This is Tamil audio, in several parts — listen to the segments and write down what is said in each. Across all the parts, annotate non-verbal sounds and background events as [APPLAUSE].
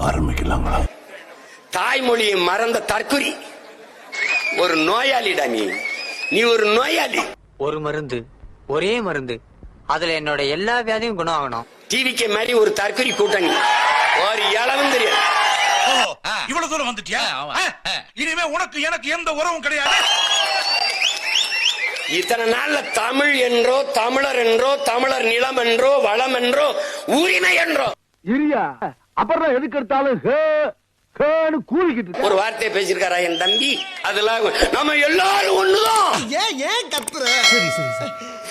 ஆரம்பிக்கலாங்களா? தாய்மொழியை மறந்த தற்குறி ஒரு நோயாளிடா நீ. நீ ஒரு நோயாளி. ஒரு மருந்து ஒரே மருந்து. அதுல என்னோட எல்லா வியாதியும் குணம் ஆகணும் டிவிக்கு மாதிரி ஒரு தற்குறி கூட்டணி. ஒரு இளவும் தெரியாது ஓ இவ்வளவு தூரம் வந்துட்டியா? இனிமே உனக்கு எனக்கு எந்த உறவும் கிடையாது. இத்தனை நாள்ல தமிழ் என்றோ தமிழர் என்றோ தமிழர் நிலம் என்றோ வளம் என்றோ உரிமை என்றோ. இரியா. அப்புறம் எதுக்கு எடுத்தாலும். ஒரு வார்த்தையை பேசியிருக்காரா என் தம்பி? அதெல்லாம் நம்ம எல்லாரும் ஒண்ணுதான். ஏன் ஏன் கத்துற?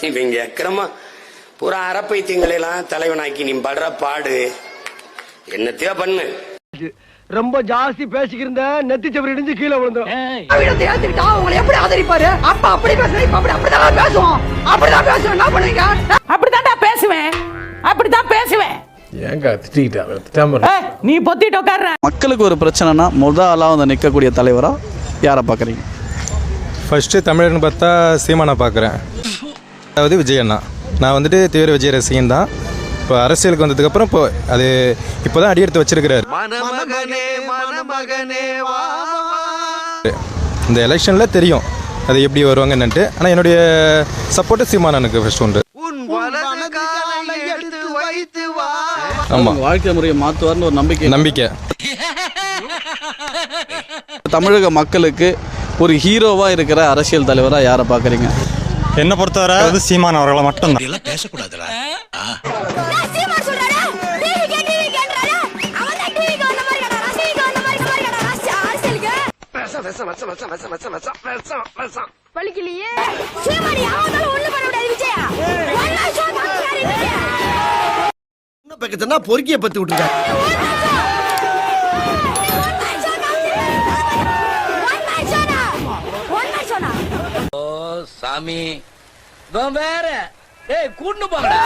இவங்க அக்கிரமா பூரா அறப்பைத்தியங்களை எல்லாம் தலைவனாக்கி நீ படுற பாடு. என்னத்தையோ பண்ணு. ரொம்ப ஜாஸ்தி பேசிக்கிருந்த நெத்தி சவரி இடிஞ்சு கீழே விழுந்துரும். வீடத்தை ஏத்துக்கிட்டா உங்களை எப்படி ஆதரிப்பாரு? அப்ப அப்படி பேசுறேன் இப்ப அப்படி அப்படிதான் பேசுவோம். அப்படிதான் பேசுவோம் என்ன பண்ணுவீங்க? அப்படித்தான்டா பேசுவேன். அப்படிதான் பேசுவேன். ஏங்க திட்டாம நீ பொத்திட்டு உட்கார்ற. மக்களுக்கு ஒரு பிரச்சனைனா முத ஆளாக வந்து நிற்கக்கூடிய தலைவராக யாரை பார்க்குறீங்க? ஃபஸ்ட்டு தமிழர்னு பார்த்தா சீமானை பார்க்குறேன். அதாவது விஜய் அண்ணா. நான் வந்துட்டு தீவிர விஜய் ரசிகன் தான். இப்போ அரசியலுக்கு வந்ததுக்கப்புறம் இப்போ அது இப்போ தான் அடியெடுத்து வச்சிருக்கிறாரு. இந்த எலெக்ஷனில் தெரியும் அது எப்படி வருவாங்கன்னுட்டு. ஆனால் என்னுடைய சப்போர்ட்டு சீமானனுக்கு ஃபஸ்ட் உண்டு. உங்க வாழ்க்கை முறையை மாற்றுவார்னு ஒரு நம்பிக்கை. நம்பிக்கை. [LAUGHS] தமிழக மக்களுக்கு ஒரு ஹீரோவாக இருக்கிற அரசியல் தலைவராக யாரை பார்க்குறீங்க? என்னை பொறுத்தவரை வந்து சீமான் அவர்களை மட்டும்தான். இதெல்லாம் பேசக்கூடாதுடா. வலிக்கலையே. ஒண்ணு பண்ண முடியாது. என்ன பக்கத்துனா பொறுக்கிய பத்தி விட்டுருக்க சாமி. வேற. ஏய் கூட்டு போங்கடா.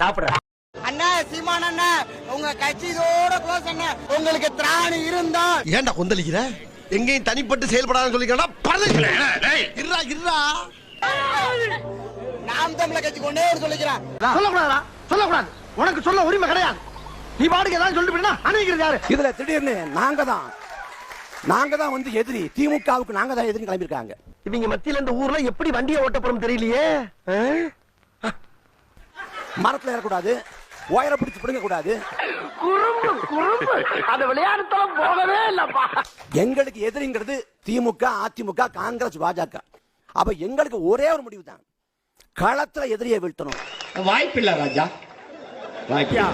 சாப்பிடுற. அண்ணா சீமான் அண்ணா உங்க கட்சி இதோட க்ளோஸ் அண்ணா. உங்களுக்கு திராணி இருந்தா ஏன்டா கொந்தளிக்கிற? எங்கேயும் தனிப்பட்டு செயல்படாத சொல்லிக்கிறா பரவாயில்ல இருடா இருடா. நாம் தமிழ கட்சி கொண்டே ஒரு சொல்லிக்கிறேன் சொல்லக்கூடாதா சொல்லக்கூடாது. உனக்கு சொல்ல உரிமை கிடையாது. நீ பாட்டுக்கு ஏதாவது சொல்லிட்டு போயிட்டா. அணைக்கிறது யாரு? இதுல திடீர்னு நாங்க தான். நாங்க தான் வந்து எதிரி. திமுகவுக்கு நாங்க தான் எதிரி கிளம்பிருக்காங்க இவங்க மத்தியில இந்த ஊர்ல எப்படி வண்டியை ஓட்ட போறோம் தெரியலையே? மரத்துல ஏறக்கூடாது. ஒயரை பிடிச்சு பிடுங்க கூடாது. எங்களுக்கு எதிரிங்கிறது திமுக அதிமுக காங்கிரஸ் பாஜக. அப்ப எங்களுக்கு ஒரே ஒரு முடிவு தான் களத்துல எதிரியை வீழ்த்தணும். வாய்ப்பில்லை ராஜா. வாய்ப்பில்லை.